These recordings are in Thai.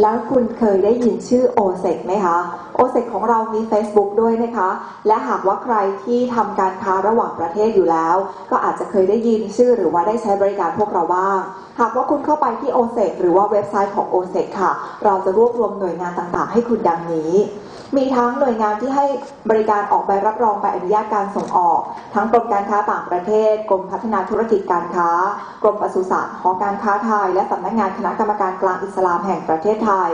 แล้วคุณเคยได้ยินชื่อโอเซกไหมคะโอเซกของเรามี Facebook ด้วยนะคะ และหากว่าใครที่ทำการค้าระหว่างประเทศอยู่แล้ว ก็อาจจะเคยได้ยินชื่อหรือว่าได้ใช้บริการพวกเราบ้าง หากว่าคุณเข้าไปที่โอเซกหรือว่าเว็บไซต์ของโอเซกค่ะ เราจะรวบรวมหน่วยงานต่างๆ ให้คุณดังนี้ มีทั้งหน่วยงานที่ให้บริการออกใบรับรองใบอนุญาตการส่งออก ทั้งกรมการค้าต่างประเทศ กรมพัฒนาธุรกิจการค้า กรมปศุสัตว์หอการค้าไทย และสำนักงานคณะกรรมการกลางอิสลามแห่งประเทศไทย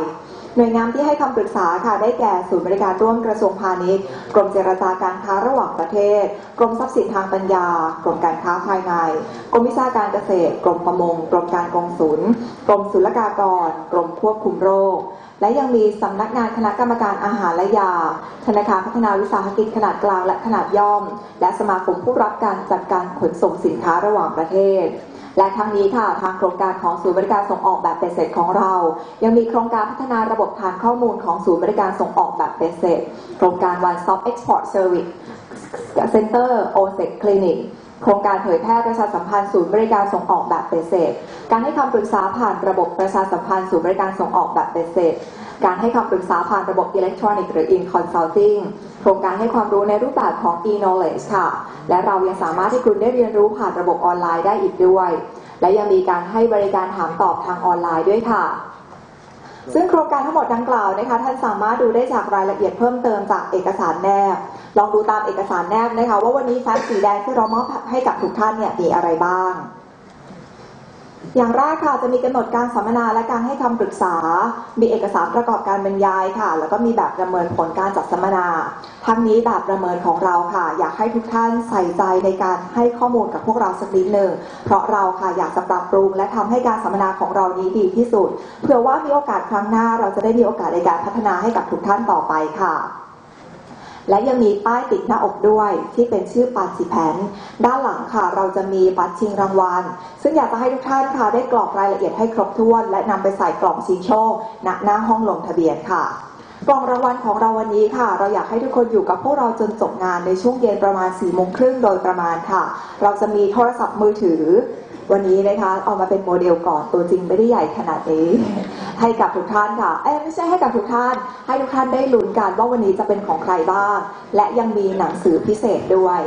หน่วยงานที่ให้คำปรึกษาค่ะได้แก่ศูนย์บริการร่วมกระทรวงพาณิชย์ กรมเจรจาการค้าระหว่างประเทศ กรมทรัพย์สินทางปัญญา กรมการค้าภายใน กรมวิชาการเกษตร กรมประมง กรมการกงสุล กรมศุลกากร กรมควบคุมโรค และยังมีสำนักงานคณะกรรมการอาหารและยา ธนาคารพัฒนาวิสาหกิจขนาดกลางและขนาดย่อม และสมาคมผู้รับการจัดการขนส่งสินค้าระหว่างประเทศ และทั้งนี้ค่ะทางโครงการของศูนย์บริการส่งออกแบบเป็นเสร็จของเรา ยังมีโครงการพัฒนาระบบฐานข้อมูลของศูนย์บริการส่งออกแบบเป็นเสร็จโครงการ One Stop Export Service Center OSEC Clinic โครงการเผยแพร่ประชาสัมพันธ์ศูนย์บริการส่งออกแบบเป็นเสร็จการให้คำปรึกษาผ่านระบบประชาสัมพันธ์ศูนย์บริการส่งออกแบบเป็นเสร็จ การให้คำปรึกษาผ่านระบบอิเล็กทรอนิกส์หรือ in consulting โครงการให้ความรู้ในรูปแบบของ e-knowledge ค่ะ และเรายังสามารถให้คุณได้เรียนรู้ผ่านระบบออนไลน์ได้อีกด้วย และยังมีการให้บริการถามตอบทางออนไลน์ด้วยค่ะซึ่งโครงการทั้งหมดดังกล่าวนะคะท่านสามารถดูได้จากรายละเอียดเพิ่มเติมจากเอกสารแนบ ลองดูตามเอกสารแนบนะคะว่าวันนี้แฟ้มสีแดงที่เรามอบให้กับทุกท่านเนี่ยมีอะไรบ้าง อย่างแรกค่ะจะมีกำหนดการสัมมนาและการให้คำปรึกษา มีเอกสารประกอบการบรรยายค่ะ แล้วก็มีแบบประเมินผลการจัดสัมมนา ทั้งนี้แบบประเมินของเราค่ะ อยากให้ทุกท่านใส่ใจในการให้ข้อมูลกับพวกเราสักนิดหนึ่งเพราะเราค่ะอยากจะปรับปรุง และทำให้การสัมมนาของเรานี้ดีที่สุดเพื่อว่ามีโอกาสครั้งหน้าเราจะได้มีโอกาสในการพัฒนาให้กับทุกท่านต่อไปค่ะ และยังมีป้ายติดหน้าอกด้วยที่เป็นชื่อปาจิแพนด้านหลังค่ะเราจะมีบัตรชิงรางวัล ซึ่งอยากจะให้ทุกท่านค่ะได้กรอกรายละเอียดให้ครบถ้วน และนำไปใส่กล่องชิงโชคณหน้าห้องลงทะเบียนค่ะกล่องรางวัลของเราวันนี้ค่ะ เราอยากให้ทุกคนอยู่กับพวกเราจนจบงานในช่วงเย็นประมาณ4ี่โมงครึ่งโดยประมาณค่ะ เราจะมีโทรศัพท์มือถือ วันนี้นะคะเอามาเป็นโมเดลก่อนตัวจริงไม่ได้ใหญ่ขนาดนี้ ให้กับทุกท่านค่ะเอ้ไม่ใช่ให้กับทุกท่าน ให้ทุกท่านได้ลุ้นกันว่าวันนี้จะเป็นของใครบ้าง และยังมีหนังสือพิเศษด้วย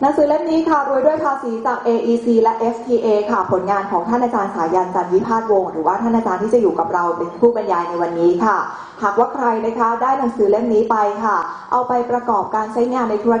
หนังสือเล่มนี้ค่ะรวยด้วยภาษีจาก AEC และ FTA ค่ะ ผลงานของท่านอาจารย์สายันจันวิพาทวงหรือว่าท่านอาจารย์ที่จะอยู่กับเราเป็นผู้บรรยายในวันนี้ค่ะ หากว่าใครนะคะได้หนังสือเล่มนี้ไปค่ะ เอาไปประกอบการใช้งานในธุรกิจ